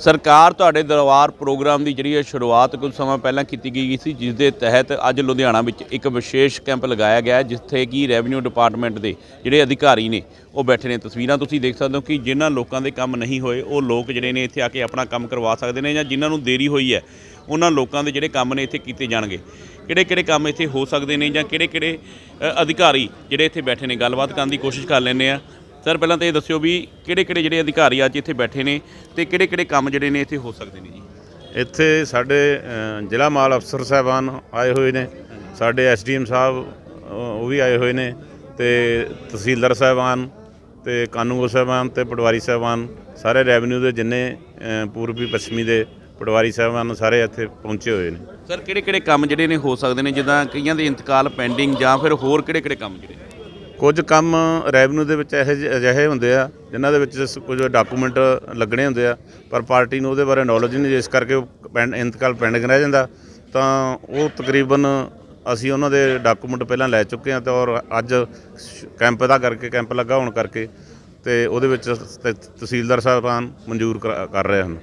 ਸਰਕਾਰ ਤੁਹਾਡੇ ਦਰਬਾਰ ਪ੍ਰੋਗਰਾਮ ਦੀ ਜਿਹੜੀ ਹੈ ਸ਼ੁਰੂਆਤ ਕੁਝ ਸਮਾਂ ਪਹਿਲਾਂ ਕੀਤੀ ਗਈ ਸੀ, ਜਿਸ ਦੇ ਤਹਿਤ ਅੱਜ ਲੁਧਿਆਣਾ ਵਿੱਚ ਇੱਕ ਵਿਸ਼ੇਸ਼ ਕੈਂਪ ਲਗਾਇਆ ਗਿਆ ਜਿੱਥੇ ਕਿ ਰੈਵਨਿਊ ਡਿਪਾਰਟਮੈਂਟ ਦੇ ਜਿਹੜੇ ਅਧਿਕਾਰੀ ਨੇ, ਉਹ ਬੈਠੇ ਨੇ। ਤਸਵੀਰਾਂ ਤੁਸੀਂ ਦੇਖ ਸਕਦੇ ਹੋ ਕਿ ਜਿਨ੍ਹਾਂ ਲੋਕਾਂ ਦੇ ਕੰਮ ਨਹੀਂ ਹੋਏ, ਉਹ ਲੋਕ ਜਿਹੜੇ ਨੇ ਇੱਥੇ ਆ ਕੇ ਆਪਣਾ ਕੰਮ ਕਰਵਾ ਸਕਦੇ ਨੇ ਜਾਂ ਜਿਨ੍ਹਾਂ ਨੂੰ ਦੇਰੀ ਹੋਈ ਹੈ ਉਹਨਾਂ ਲੋਕਾਂ ਦੇ ਜਿਹੜੇ ਕੰਮ ਨੇ ਇੱਥੇ ਕੀਤੇ ਜਾਣਗੇ। ਕਿਹੜੇ ਕਿਹੜੇ ਕੰਮ ਇੱਥੇ ਹੋ ਸਕਦੇ ਨੇ ਜਾਂ ਕਿਹੜੇ ਕਿਹੜੇ ਅਧਿਕਾਰੀ ਜਿਹੜੇ ਇੱਥੇ ਬੈਠੇ ਨੇ? ਗੱਲਬਾਤ ਕਰਨ ਦੀ ਕੋਸ਼ਿਸ਼ ਕਰ ਲੈਂਦੇ ਆ ਸਰ, ਪਹਿਲਾਂ ਤਾਂ ਇਹ ਦੱਸਿਓ ਵੀ ਕਿਹੜੇ ਕਿਹੜੇ ਜਿਹੜੇ ਅਧਿਕਾਰੀ ਅੱਜ ਇੱਥੇ ਬੈਠੇ ਨੇ ਤੇ ਕਿਹੜੇ ਕਿਹੜੇ ਕੰਮ ਜਿਹੜੇ ਨੇ ਇੱਥੇ ਹੋ ਸਕਦੇ ਨੇ ਜੀ? ਇੱਥੇ ਸਾਡੇ ਜ਼ਿਲ੍ਹਾ ਮਾਲ ਅਫਸਰ ਸਾਹਿਬਾਨ ਆਏ ਹੋਏ ਨੇ। ਸਾਡੇ ਐਸਡੀਐਮ ਸਾਹਿਬ ਉਹ ਵੀ ਆਏ ਹੋਏ ਨੇ ਤੇ ਤਹਿਸੀਲਦਾਰ ਸਾਹਿਬਾਨ ਤੇ ਕਾਨੂੰਗੋ ਸਾਹਿਬਾਨ ਤੇ ਪਟਵਾਰੀ ਸਾਹਿਬਾਨ, ਸਾਰੇ ਰੈਵਨਿਊ ਦੇ ਜਿੰਨੇ ਪੂਰਬੀ, ਪੱਛਮੀ ਦੇ ਪਟਵਾਰੀ ਸਾਹਿਬਾਨ ਸਾਰੇ ਇੱਥੇ ਪਹੁੰਚੇ ਹੋਏ ਨੇ। ਸਰ ਕਿਹੜੇ ਕਿਹੜੇ ਕੰਮ ਜਿਹੜੇ ਨੇ ਹੋ ਸਕਦੇ ਨੇ? ਜਿੱਦਾਂ ਕਈਆਂ ਦੇ ਇੰਤਕਾਲ ਪੈਂਡਿੰਗ ਜਾਂ ਫਿਰ ਹੋਰ ਕਿਹੜੇ ਕਿਹੜੇ ਕੰਮ ਜਿਹੜੇ ਕੁਝ ਕੰਮ ਰੈਵਨਿਊ ਦੇ ਵਿੱਚ ਇਹੋ ਜਿਹੇ ਅਜਿਹੇ ਹੁੰਦੇ ਆ ਜਿਨ੍ਹਾਂ ਦੇ ਵਿੱਚ ਸ- ਕੁਝ ਡਾਕੂਮੈਂਟ ਲੱਗਣੇ ਹੁੰਦੇ ਆ ਪਰ ਪਾਰਟੀ ਨੂੰ ਉਹਦੇ ਬਾਰੇ ਨੌਲੇਜ ਨਹੀਂ ਜਿਸ ਕਰਕੇ ਉਹ ਪੈਂਡ ਇੰਤਕਾਲ ਪੈਂਡਿੰਗ ਰਹਿ ਜਾਂਦਾ। ਤਾਂ ਉਹ ਤਕਰੀਬਨ ਅਸੀਂ ਉਹਨਾਂ ਦੇ ਡਾਕੂਮੈਂਟ ਪਹਿਲਾਂ ਲੈ ਚੁੱਕੇ ਹਾਂ ਤੇ ਔਰ ਅੱਜ ਸ਼- ਕੈਂਪ ਦਾ ਕਰਕੇ ਕੈਂਪ ਲੱਗਾ ਹੋਣ ਕਰਕੇ ਤੇ ਉਹਦੇ ਵਿੱਚ ਤ- ਤਹਿਸੀਲਦਾਰ ਸਾਹਿਬਾਨ ਮਨਜ਼ੂਰ ਕਰ ਕਰ ਰਹੇ ਹਨ।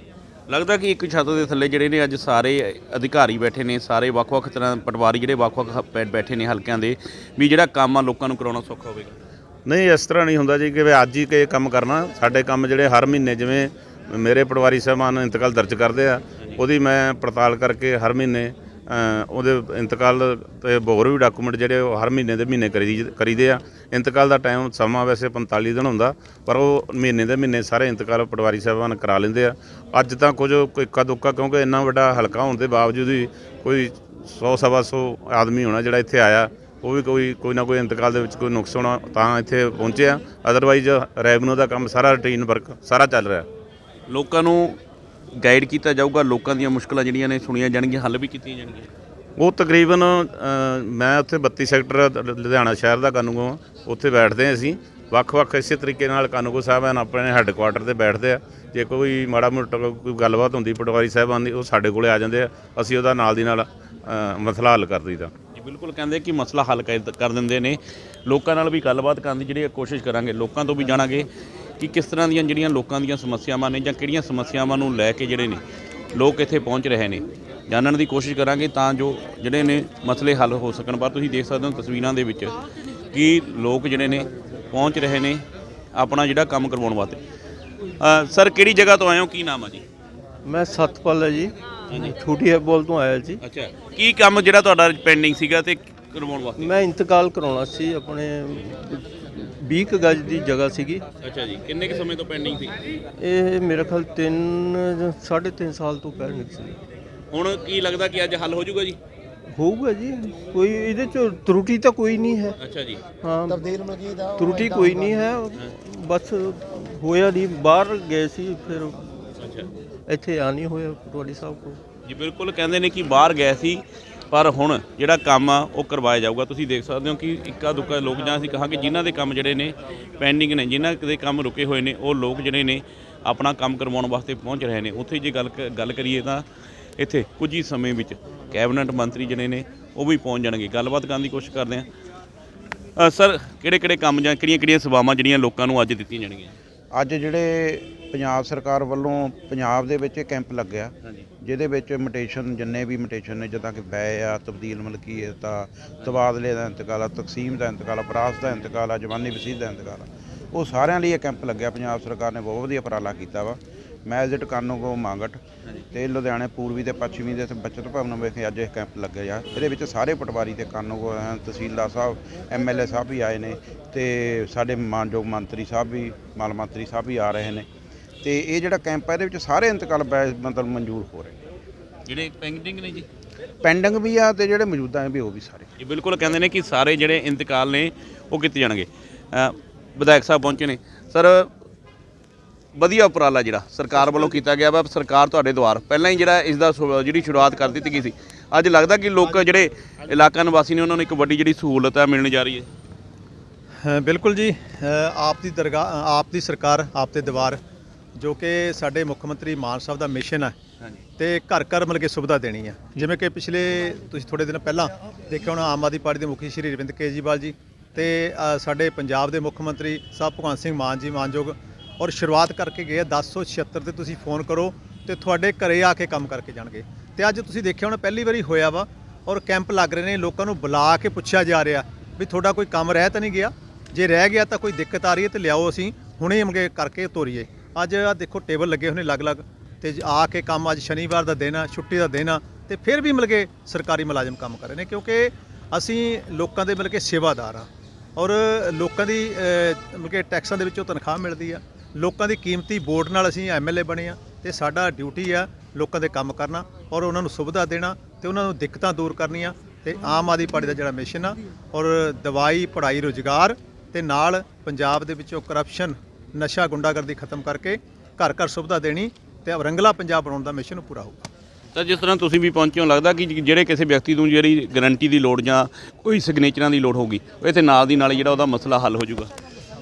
ਲੱਗਦਾ ਕਿ ਇੱਕ ਛੱਤ ਦੇ ਥੱਲੇ ਜਿਹੜੇ ਨੇ ਅੱਜ ਸਾਰੇ ਅਧਿਕਾਰੀ ਬੈਠੇ ਨੇ ਸਾਰੇ ਵੱਖ-ਵੱਖ ਤਰ੍ਹਾਂ ਦੇ ਪਟਵਾਰੀ ਜਿਹੜੇ ਵੱਖ-ਵੱਖ ਬੈ- ਬੈਠੇ ਨੇ ਹਲਕਿਆਂ ਦੇ ਵੀ ਜਿਹੜਾ ਕੰਮ ਆ ਲੋਕਾਂ ਨੂੰ ਕਰਾਉਣਾ ਸੌਖਾ ਹੋਵੇਗਾ? ਨਹੀਂ ਇਸ ਤਰ੍ਹਾਂ ਨਹੀਂ ਹੁੰਦਾ ਜੀ ਕਿ ਵੀ ਅੱਜ ਹੀ ਕਿ ਕੰਮ ਕਰਨਾ। ਸਾਡੇ ਕੰਮ ਜਿਹੜੇ ਹਰ ਮਹੀਨੇ ਜਿਵੇਂ ਮੇਰੇ ਪਟਵਾਰੀ ਸਾਹਿਬਾਨ ਇੰਤਕਾਲ ਦਰਜ ਕਰਦੇ ਆ ਉਹਦੀ ਮੈਂ ਪੜਤਾਲ ਕਰਕੇ ਹਰ ਮਹੀਨੇ ਉਹਦੇ ਇੰਤਕਾਲ ਤੇ ਹੋਰ ਵੀ ਡਾਕੂਮੈਂਟ ਜਿਹੜੇ ਉਹ ਹਰ ਮਹੀਨੇ ਦੇ ਮਹੀਨੇ ਕਰੀ ਕਰੀਦੇ ਆ। ਇੰਤਕਾਲ ਦਾ ਟਾਈਮ ਸਮਾਂ ਵੈਸੇ 45 ਦਿਨ ਹੁੰਦਾ, ਪਰ ਉਹ ਮਹੀਨੇ ਦੇ ਮਹੀਨੇ ਸਾਰੇ ਇੰਤਕਾਲ ਪਟਵਾਰੀ ਸਾਹਿਬਾਨ ਕਰਾ ਲੈਂਦੇ ਆ। ਅੱਜ ਤਾਂ ਕੁਝ ਕੋਈ ਇੱਕਾ ਦੁੱਕਾ, ਕਿਉਂਕਿ ਇੰਨਾ ਵੱਡਾ ਹਲਕਾ ਹੋਣ ਦੇ ਬਾਵਜੂਦ ਵੀ ਕੋਈ 100 ਸਵਾ ਸੌ ਆਦਮੀ ਹੋਣਾ ਜਿਹੜਾ ਇੱਥੇ ਆਇਆ, ਉਹ ਵੀ ਕੋਈ ਕੋਈ ਨਾ ਕੋਈ ਇੰਤਕਾਲ ਦੇ ਵਿੱਚ ਕੋਈ ਨੁਕਸ ਹੋਣਾ ਤਾਂ ਇੱਥੇ ਪਹੁੰਚਿਆ। ਅਦਰਵਾਈਜ਼ ਰੈਵਨਿਊ ਦਾ ਕੰਮ ਸਾਰਾ ਰੂਟੀਨ ਵਰਕ ਸਾਰਾ ਚੱਲ ਰਿਹਾ। ਲੋਕਾਂ ਨੂੰ ਗਾਈਡ ਕੀਤਾ ਜਾਊਗਾ ਲੋਕਾਂ ਦੀਆਂ ਮੁਸ਼ਕਲਾਂ ਜਿਹੜੀਆਂ ਨੇ ਸੁਣੀਆਂ ਜਾਣਗੀਆਂ ਹੱਲ ਵੀ ਕੀਤੀਆਂ ਜਾਣਗੀਆਂ। ਉਹ ਤਕਰੀਬਨ ਅ, ਮੈਂ ਉੱਥੇ 32 ਸੈਕਟਰ ਲੁਧਿਆਣਾ ਸ਼ਹਿਰ ਦਾ ਕਾਨੂੰਗੋ ਹਾਂ। ਉੱਥੇ ਬੈਠਦੇ ਹਾਂ ਅਸੀਂ। ਵੱਖ-ਵੱਖ ਇਸੇ ਤਰੀਕੇ ਨਾਲ ਕਾਨੂੰਗੋ ਸਾਹਿਬਾਨ ਆਪਣੇ ਹੈੱਡਕੁਆਟਰ ਤੇ ਬੈਠਦੇ ਆ। ਜੇ ਕੋਈ ਮਾੜਾ ਮੋਟਾ ਕੋਈ ਗੱਲਬਾਤ ਹੁੰਦੀ ਪਟਵਾਰੀ ਸਾਹਿਬਾਨ ਦੀ ਉਹ ਸਾਡੇ ਕੋਲੇ ਆ ਜਾਂਦੇ ਆ। ਅਸੀਂ ਉਹਦਾ ਨਾਲ ਦੀ ਨਾਲ ਅ, ਮਸਲਾ ਹੱਲ ਕਰ ਦਈਦਾ। ਜੀ ਬਿਲਕੁਲ ਕਹਿੰਦੇ ਕਿ ਮਸਲਾ ਹੱਲ ਕਰ ਕਰ ਦਿੰਦੇ ਨੇ। ਲੋਕਾਂ ਨਾਲ ਵੀ ਗੱਲਬਾਤ ਕਰਨ ਦੀ ਜਿਹੜੀ ਕੋਸ਼ਿਸ਼ ਕਰਾਂਗੇ ਲੋਕਾਂ ਤੋਂ ਵੀ ਜਾਣਾਂਗੇ। ਕਿ ਕਿਸ ਤਰ੍ਹਾਂ ਦੀਆਂ ਜਿਹੜੀਆਂ ਲੋਕਾਂ ਦੀਆਂ ਸਮੱਸਿਆਵਾਂ ਨੇ ਜਾਂ ਕਿਹੜੀਆਂ ਸਮੱਸਿਆਵਾਂ ਨੂੰ ਲੈ ਕੇ ਜਿਹੜੇ ਨੇ ਲੋਕ ਇੱਥੇ ਪਹੁੰਚ ਰਹੇ ਨੇ। ਜਾਣਨ ਦੀ ਕੋਸ਼ਿਸ਼ ਕਰਾਂਗੇ ਤਾਂ ਜੋ ਜਿਹੜੇ ਨੇ ਮਸਲੇ ਹੱਲ ਹੋ ਸਕਣ। ਪਰ ਤੁਸੀਂ ਦੇਖ ਸਕਦੇ ਹੋ ਤਸਵੀਰਾਂ ਦੇ ਵਿੱਚ ਕਿ ਲੋਕ ਜਿਹੜੇ ਨੇ ਪਹੁੰਚ ਰਹੇ ਨੇ ਆਪਣਾ ਜਿਹੜਾ ਕੰਮ ਕਰਵਾਉਣ ਵਾਸਤੇ। ਸਰ ਕਿਹੜੀ ਜਗ੍ਹਾ ਤੋਂ ਆਏ ਹੋ? ਕੀ ਨਾਮ ਆ ਜੀ? ਮੈਂ ਸਤਪਾਲ ਹੈ ਜੀ। ਛੋਟੀ ਹੈਬੋਲ ਤੋਂ ਆਇਆ ਜੀ। ਅੱਛਾ। ਕੀ ਕੰਮ ਜਿਹੜਾ ਤੁਹਾਡਾ ਪੈਂਡਿੰਗ ਸੀਗਾ ਤੇ ਕਰਵਾਉਣ ਵਾਸਤੇ ਮੈਂ ਇੰਤਕਾਲ ਕਰਾਉਣਾ ਸੀ ਆਪਣੇ 20 ਕੁ ਗਜ ਦੀ ਜਗ੍ਹਾ ਸੀਗੀ। ਅੱਛਾ ਜੀ ਕਿੰਨੇ ਕੁ ਸਮੇਂ ਤੋਂ ਪੈਂਡਿੰਗ ਸੀ? ਇਹ ਮੇਰੇ ਖਿਆਲ 3 3.5 ਸਾਲ ਤੋਂ ਪਹਿਲਾਂ ਸੀ। ਹੁਣ ਕੀ ਲੱਗਦਾ ਕਿ ਅੱਜ ਹੱਲ ਹੋ ਜਾਊਗਾ ਜੀ? ਹੋਊਗਾ ਜੀ ਕੋਈ ਇਹਦੇ ਚ ਤਰੁਟੀ ਤਾਂ ਕੋਈ ਨਹੀਂ ਹੈ। ਅੱਛਾ ਜੀ। ਹਾਂ ਤਰੁਟੀ ਕੋਈ ਨਹੀਂ ਹੈ। ਬਸ ਹੋਇਆ ਨਹੀਂ ਬਾਹਰ ਗਏ ਸੀ ਫਿਰ ਅੱਛਾ। ਇੱਥੇ ਆ ਨਹੀਂ ਹੋਇਆ ਪਟਵਾਰੀ ਸਾਹਿਬ ਕੋਲ। ਜੀ ਬਿਲਕੁਲ ਕਹਿੰਦੇ ਨੇ ਕਿ ਬਾਹਰ ਗਏ ਸੀ ਪਰ ਹੁਣ ਜਿਹੜਾ ਕੰਮ ਆ, ਉਹ ਕਰਵਾਇਆ ਜਾਊਗਾ। ਤੁਸੀਂ ਦੇਖ ਸਕਦੇ ਹੋ ਕਿ ਇੱਕਾ ਦੁੱਕਾ ਲੋਕ ਜਾਂ ਅਸੀਂ ਕਹਾਂਗੇ ਜਿਨ੍ਹਾਂ ਦੇ ਕੰਮ ਜਿਹੜੇ ਨੇ ਪੈਂਡਿੰਗ ਨੇ, ਜਿਨ੍ਹਾਂ ਦੇ ਕੰਮ ਰੁਕੇ ਹੋਏ ਨੇ, ਉਹ ਲੋਕ ਜਿਹੜੇ ਨੇ ਆਪਣਾ ਕੰਮ ਕਰਵਾਉਣ ਵਾਸਤੇ ਪਹੁੰਚ ਰਹੇ ਨੇ। ਉੱਥੇ ਜੇ ਗੱਲ ਕ- ਗੱਲ ਕਰੀਏ ਤਾਂ ਇੱਥੇ ਕੁਝ ਹੀ ਸਮੇਂ ਵਿੱਚ ਕੈਬਨਿਟ ਮੰਤਰੀ ਜਿਹੜੇ ਨੇ, ਉਹ ਵੀ ਪਹੁੰਚ ਜਾਣਗੇ। ਗੱਲਬਾਤ ਕਰਨ ਦੀ ਕੋਸ਼ਿਸ਼ ਕਰਦੇ ਹਾਂ। ਸਰ ਕਿਹੜੇ ਕਿਹੜੇ ਕੰਮ ਜਾਂ ਕਿਹੜੀਆਂ ਕਿਹੜੀਆਂ ਸੇਵਾਵਾਂ ਜਿਹੜੀਆਂ ਲੋਕਾਂ ਨੂੰ ਅੱਜ ਦਿੱਤੀਆਂ ਜਾਣਗੀਆਂ? ਅੱਜ ਜਿਹੜੇ ਪੰਜਾਬ ਸਰਕਾਰ ਵੱਲੋਂ ਪੰਜਾਬ ਦੇ ਵਿੱਚ ਇਹ ਕੈਂਪ ਲੱਗਿਆ ਜਿਹਦੇ ਵਿੱਚ ਮਿਟੇਸ਼ਨ ਜਿੰਨੇ ਵੀ ਮਿਟੇਸ਼ਨ ਨੇ ਜਿੱਦਾਂ ਕਿ ਬੈ ਆ ਤਬਦੀਲ ਮਲਕੀਅਤ ਆ ਤਬਾਦਲੇ ਦਾ ਇੰਤਕਾਲ ਆ ਤਕਸੀਮ ਦਾ ਇੰਤਕਾਲ ਆ ਵਿਰਾਸਤ ਦਾ ਇੰਤਕਾਲ ਆ ਜਵਾਨੀ ਵਸੀਤ ਦਾ ਇੰਤਕਾਲ ਆ ਉਹ ਸਾਰਿਆਂ ਲਈ ਇਹ ਕੈਂਪ ਲੱਗਿਆ। ਪੰਜਾਬ ਸਰਕਾਰ ਨੇ ਬਹੁਤ ਵਧੀਆ ਉਪਰਾਲਾ ਕੀਤਾ ਵਾ। ਮੈਂ ਐਜ਼ ਕਾਨੂੰ ਕੋ ਮੰਗਟ ਤੇ ਲੁਧਿਆਣੇ ਪੂਰਬੀ ਤੇ ਪੱਛਮੀ ਦੇ ਬਚਤ ਭਵਨ ਵਿਖੇ ਅੱਜ ਇਹ ਕੈਂਪ ਲੱਗਿਆ ਇਹਦੇ ਵਿੱਚ ਸਾਰੇ ਪਟਵਾਰੀ ਤੇ ਕਾਨੂੰ ਕੋ ਤਹਿਸੀਲਦਾਰ ਸਾਹਿਬ ਐਮਐਲਏ ਸਾਹਿਬ ਵੀ ਆਏ ਨੇ ਤੇ ਸਾਡੇ ਮਾਨਯੋਗ ਮੰਤਰੀ ਸਾਹਿਬ ਵੀ ਮਾਲ ਮੰਤਰੀ ਸਾਹਿਬ ਵੀ ਆ ਰਹੇ ਨੇ। ਤੇ ਇਹ ਜਿਹੜਾ ਕੈਂਪ ਹੈ ਇਹਦੇ ਵਿੱਚ ਸਾਰੇ ਇੰਤਕਾਲ ਮਤਲਬ ਮਨਜ਼ੂਰ ਹੋ ਰਹੇ ਨੇ। ਜਿਹੜੇ ਪੈਂਡਿੰਗ ਨੇ ਜੀ? ਪੈਂਡਿੰਗ ਵੀ ਆ ਤੇ ਜਿਹੜੇ ਮੌਜੂਦਾ ਹੈ ਵੀ ਉਹ ਵੀ ਸਾਰੇ। ਇਹ ਬਿਲਕੁਲ ਕਹਿੰਦੇ ਨੇ ਕਿ ਸਾਰੇ ਜਿਹੜੇ ਇੰਤਕਾਲ ਨੇ ਉਹ ਕੀਤੇ ਜਾਣਗੇ। ਅ, ਵਿਧਾਇਕ ਸਾਹਿਬ ਪਹੁੰਚੇ ਨੇ। ਸਰ ਵਧੀਆ ਉਪਰਾਲਾ ਜਿਹੜਾ ਸਰਕਾਰ ਵੱਲੋਂ ਕੀਤਾ ਗਿਆ ਵਾ ਸਰਕਾਰ ਤੁਹਾਡੇ ਦੁਆਰ। ਪਹਿਲਾਂ ਹੀ ਜਿਹੜਾ ਇਸ ਦਾ ਜਿਹੜੀ ਸ਼ੁਰੂਆਤ ਕਰ ਦਿੱਤੀ ਗਈ ਸੀ। ਅੱਜ ਲੱਗਦਾ ਕਿ ਲੋਕ ਜਿਹੜੇ ਇਲਾਕਾ ਨਿਵਾਸੀ ਨੇ ਉਹਨਾਂ ਨੂੰ ਇੱਕ ਵੱਡੀ ਜਿਹੜੀ ਸਹੂਲਤ ਹੈ ਮਿਲਣ ਜਾ ਰਹੀ ਹੈ। ਅ, ਬਿਲਕੁਲ ਜੀ ਅ, ਆਪ ਦੀ ਦਰਗਾਹ ਆਪ ਦੀ ਸਰਕਾਰ ਆਪ ਦੇ ਦੀਵਾਰ ਜੋ ਕਿ ਸਾਡੇ ਮੁੱਖ ਮੰਤਰੀ ਮਾਨ ਸਾਹਿਬ ਦਾ ਮਿਸ਼ਨ ਹੈ ਹਾਂਜੀ। ਤੇ ਘਰ ਘਰ ਮਿਲ ਕੇ ਸੁਵਿਧਾ ਦੇਣੀ ਹੈ ਜਿਵੇਂ ਕਿ ਪਿਛਲੇ ਤੁਸੀਂ ਥੋੜੇ ਦਿਨ ਪਹਿਲਾਂ ਦੇਖਿਆ ਹੋਣਾ ਆਮ ਆਦਮੀ ਪਾਰਟੀ ਦੇ ਮੁਖੀ ਸ਼੍ਰੀ ਅਰਵਿੰਦ ਕੇਜਰੀਵਾਲ ਜੀ ਤੇ ਅ, ਸਾਡੇ ਪੰਜਾਬ ਦੇ ਮੁੱਖ ਮੰਤਰੀ ਸਾਹਿਬ ਭਗਵੰਤ ਸਿੰਘ ਮਾਨ ਜੀ ਮਾਨਯੋਗ ਔਰ ਸ਼ੁਰੂਆਤ ਕਰਕੇ ਗਏ ਆ 1076 ਤੇ ਤੁਸੀਂ ਫੋਨ ਕਰੋ ਤੇ ਤੁਹਾਡੇ ਘਰੇ ਆ ਕੇ ਕੰਮ ਕਰਕੇ ਜਾਣਗੇ। ਤੇ ਅੱਜ ਤੁਸੀਂ ਦੇਖਿਆ ਹੋਣਾ ਪਹਿਲੀ ਵਾਰੀ ਹੋਇਆ ਵਾ ਔਰ ਕੈਂਪ ਲੱਗ ਰਹੇ ਨੇ ਲੋਕਾਂ ਨੂੰ ਬੁਲਾ ਕੇ ਪੁੱਛਿਆ ਜਾ ਰਿਹਾ ਵੀ ਤੁਹਾਡਾ ਕੋਈ ਕੰਮ ਰਹਿ ਤਾਂ ਨਹੀਂ ਗਿਆ। ਜੇ ਰਹਿ ਗਿਆ ਤਾਂ ਕੋਈ ਦਿੱਕਤ ਆ ਰਹੀ ਹੈ ਤੇ ਲਿਆਓ ਅਸੀਂ ਹੁਣੇ ਮਗੇ ਕਰਕੇ ਤੋਰੀਏ। ਅੱਜ ਆ ਦੇਖੋ ਟੇਬਲ ਲੱਗੇ ਹੋਏ ਨੇ ਅਲੱਗ-ਅਲੱਗ ਤੇ ਆ ਕੇ ਕੰਮ ਅੱਜ ਸ਼ਨੀਵਾਰ ਦਾ ਦਿਨ ਆ ਛੁੱਟੀ ਦਾ ਦਿਨ ਆ ਤੇ ਫਿਰ ਵੀ ਮਿਲ ਕੇ ਸਰਕਾਰੀ ਮੁਲਾਜ਼ਮ ਕੰਮ ਕਰ ਰਹੇ ਨੇ ਕਿਉਂਕਿ ਅਸੀਂ ਲੋਕਾਂ ਦੇ ਮਿਲ ਕੇ ਸੇਵਾਦਾਰ ਆ। ਔਰ ਲੋਕਾਂ ਦੀ ਅਹ, ਮਿਲ ਟੈਕਸਾਂ ਦੇ ਵਿੱਚੋਂ ਤਨਖਾਹ ਮਿਲਦੀ ਆ। ਲੋਕਾਂ ਦੀ ਕੀਮਤੀ ਵੋਟ ਨਾਲ ਅਸੀਂ ਐਮਐਲਏ ਬਣੇ ਆ ਤੇ ਸਾਡਾ ਡਿਊਟੀ ਆ ਲੋਕਾਂ ਦੇ ਕੰਮ ਕਰਨਾ ਔਰ ਉਹਨਾਂ ਨੂੰ ਸੁਵਿਧਾ ਦੇਣਾ ਤੇ ਉਹਨਾਂ ਨੂੰ ਦਿੱਕਤਾਂ ਦੂਰ ਕਰਨੀਆਂ ਤੇ ਆਮ ਆਦਮੀ ਪਾਰਟੀ ਦਾ ਜਿਹੜਾ ਮਿਸ਼ਨ ਆ ਔਰ ਦਵਾਈ, ਪੜ੍ਹਾਈ, ਰੋਜ਼ਗਾਰ ਤੇ ਨਾਲ ਪੰਜਾਬ ਦੇ ਵਿੱਚੋਂ ਕਰਪਸ਼ਨ ਨਸ਼ਾ ਗੁੰਡਾਗਰਦੀ ਖਤਮ ਕਰਕੇ ਘਰ ਘਰ ਸੁਵਿਧਾ ਦੇਣੀ ਤੇ ਰੰਗਲਾ ਪੰਜਾਬ ਬਣਾਉਣ ਦਾ ਮਿਸ਼ਨ ਪੂਰਾ ਹੋਊਗਾ। ਤਾਂ ਜਿਸ ਤਰ੍ਹਾਂ ਤੁਸੀਂ ਵੀ ਪਹੁੰਚੇ ਹੋ, ਲੱਗਦਾ ਕਿ ਜਿਹੜੇ ਕਿਸੇ ਵਿਅਕਤੀ ਨੂੰ ਜਿਹੜੀ ਗਾਰੰਟੀ ਦੀ ਲੋੜ ਜਾਂ ਕੋਈ ਸਿਗਨੇਚਰਾਂ ਦੀ ਲੋੜ ਹੋਊਗੀ, ਉਹ ਇੱਥੇ ਨਾਲ ਦੀ ਨਾਲ ਹੀ ਜਿਹੜਾ ਉਹਦਾ ਮਸਲਾ ਹੱਲ ਹੋ ਜਾਊਗਾ।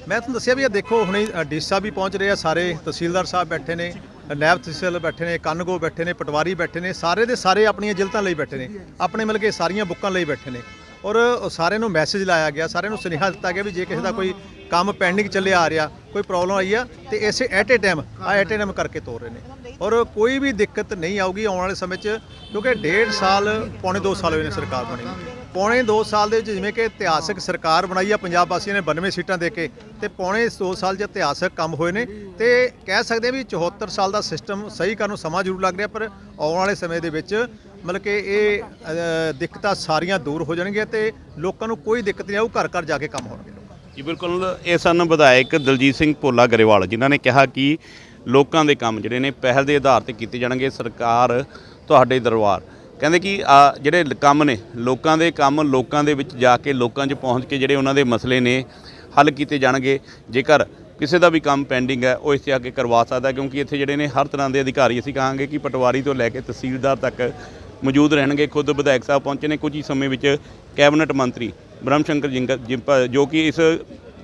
ਮੈਂ ਤੁਹਾਨੂੰ ਦੱਸਿਆ ਵੀ ਇਹ ਦੇਖੋ, ਹੁਣੇ ਡੀ ਸਾਹਿਬ ਵੀ ਪਹੁੰਚ ਰਹੇ ਆ, ਸਾਰੇ ਤਹਿਸੀਲਦਾਰ ਸਾਹਿਬ ਬੈਠੇ ਨੇ, ਨੈਬ ਤਹਿਸੀਲ ਬੈਠੇ ਨੇ, ਕੰਨਗੋ ਬੈਠੇ ਨੇ, ਪਟਵਾਰੀ ਬੈਠੇ ਨੇ, ਸਾਰੇ ਦੇ ਸਾਰੇ ਆਪਣੀਆਂ ਜਿਲਤਾਂ ਲਈ ਬੈਠੇ ਨੇ, ਆਪਣੇ ਮਿਲ ਕੇ ਸਾਰੀਆਂ ਬੁੱਕਾਂ ਲਈ ਬੈਠੇ ਨੇ। ਔਰ ਸਾਰਿਆਂ ਨੂੰ ਮੈਸੇਜ ਲਾਇਆ ਗਿਆ, ਸਾਰਿਆਂ ਨੂੰ ਸੁਨੇਹਾ ਦਿੱਤਾ ਗਿਆ ਵੀ ਜੇ ਕਿਸੇ ਦਾ ਕੋਈ ਕੰਮ ਪੈਂਡਿੰਗ ਚੱਲਿਆ ਆ ਰਿਹਾ, ਕੋਈ ਪ੍ਰੋਬਲਮ ਆਈ ਆ, ਤੇ ਇਸੇ ਐਟ ਏ ਟਾਈਮ ਆ ਐਟ ਏ ਟਾਈਮ ਕਰਕੇ ਤੋਰ ਰਹੇ ਨੇ। ਔਰ ਕੋਈ ਵੀ ਦਿੱਕਤ ਨਹੀਂ ਆਊਗੀ ਆਉਣ ਵਾਲੇ ਸਮੇਂ 'ਚ, ਕਿਉਂਕਿ ਡੇਢ ਸਾਲ, ਪੌਣੇ 2 ਸਾਲ ਹੋਏ ਨੇ ਸਰਕਾਰ ਬਣੀ ਪੌਣੇ 2 ਸਾਲ ਦੇ ਵਿੱਚ ਜਿਵੇਂ ਕਿ ਇਤਿਹਾਸਕ ਸਰਕਾਰ ਬਣਾਈ ਆ, ਪੰਜਾਬ ਵਾਸੀਆਂ ਨੇ 92 ਸੀਟਾਂ ਦੇ ਕੇ ਤੇ ਪੌਣੇ 2 ਸਾਲ 'ਚ ਇਤਿਹਾਸਕ ਕੰਮ ਹੋਏ ਨੇ ਤੇ ਕਹਿ ਸਕਦੇ ਆ ਵੀ 74 ਸਾਲ ਦਾ ਸਿਸਟਮ ਸਹੀ ਕਰਨ ਨੂੰ ਸਮਾਂ ਜ਼ਰੂਰ ਲੱਗ ਰਿਹਾ, ਪਰ ਆਉਣ ਵਾਲੇ ਸਮੇਂ ਦੇ ਵਿੱਚ ਮਤਲਬ ਕਿ ਇਹ ਦਿੱਕਤਾਂ ਸਾਰੀਆਂ ਦੂਰ ਹੋ ਜਾਣਗੀਆਂ ਤੇ ਲੋਕਾਂ ਨੂੰ ਕੋਈ ਦਿੱਕਤ ਨਹੀਂ ਆਊ ਘਰ ਘਰ ਜਾ ਕੇ ਕੰਮ ਹੋਣਗੇ। ਜੀ, ਬਿਲਕੁਲ। ਇਹ ਸਨ ਵਿਧਾਇਕ ਦਲਜੀਤ ਸਿੰਘ ਭੋਲਾ ਗਰੇਵਾਲ, ਜਿਨ੍ਹਾਂ ਨੇ ਕਿਹਾ ਕਿ ਲੋਕਾਂ ਦੇ ਕੰਮ ਜਿਹੜੇ ਨੇ ਪਹਿਲ ਦੇ ਆਧਾਰ ਤੇ ਕੀਤੇ ਜਾਣਗੇ। ਸਰਕਾਰ, ਤੁਹਾਡੇ ਦਰਬਾਰ। ਕਹਿੰਦੇ ਕਿ ਆ ਜਿਹੜੇ ਕੰਮ ਨੇ, ਲੋਕਾਂ ਦੇ ਕੰਮ ਲੋਕਾਂ ਦੇ ਵਿੱਚ ਜਾ ਕੇ ਲੋਕਾਂ 'ਚ ਪਹੁੰਚ ਕੇ ਜਿਹੜੇ ਉਹਨਾਂ ਦੇ ਮਸਲੇ ਨੇ, ਹੱਲ ਕੀਤੇ ਜਾਣਗੇ। ਜੇਕਰ ਕਿਸੇ ਦਾ ਵੀ ਕੰਮ ਪੈਂਡਿੰਗ ਹੈ, ਉਹ ਇੱਥੇ ਆ ਕੇ ਕਰਵਾ ਸਕਦਾ ਕਿਉਂਕਿ ਇੱਥੇ ਜਿਹੜੇ ਨੇ ਹਰ ਤਰ੍ਹਾਂ ਦੇ ਅਧਿਕਾਰੀ, ਅਸੀਂ ਕਹਾਂਗੇ ਕਿ ਪਟਵਾਰੀ ਤੋਂ ਲੈ ਕੇ ਤਹਿਸੀਲਦਾਰ ਤੱਕ ਮੌਜੂਦ ਰਹਿਣਗੇ। ਖੁਦ ਵਿਧਾਇਕ ਸਾਹਿਬ ਪਹੁੰਚੇ ਨੇ ਕੁਝ ਹੀ ਸਮੇਂ ਵਿੱਚ ਕੈਬਨਿਟ ਮੰਤਰੀ ਬ੍ਰਹਮ ਸ਼ੰਕਰ ਜਿੰਗ- ਜਿੰਪਾ ਜੋ ਕਿ ਇਸ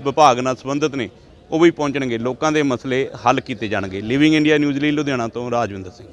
ਵਿਭਾਗ ਨਾਲ ਸੰਬੰਧਿਤ ਨੇ, ਉਹ ਵੀ ਪਹੁੰਚਣਗੇ। ਲੋਕਾਂ ਦੇ ਮਸਲੇ ਹੱਲ ਕੀਤੇ ਜਾਣਗੇ। ਲਿਵਿੰਗ ਇੰਡੀਆ ਨਿਊਜ਼ ਲਈ ਲੁਧਿਆਣਾ ਤੋਂ ਰਾਜਵਿੰਦਰ ਸਿੰਘ।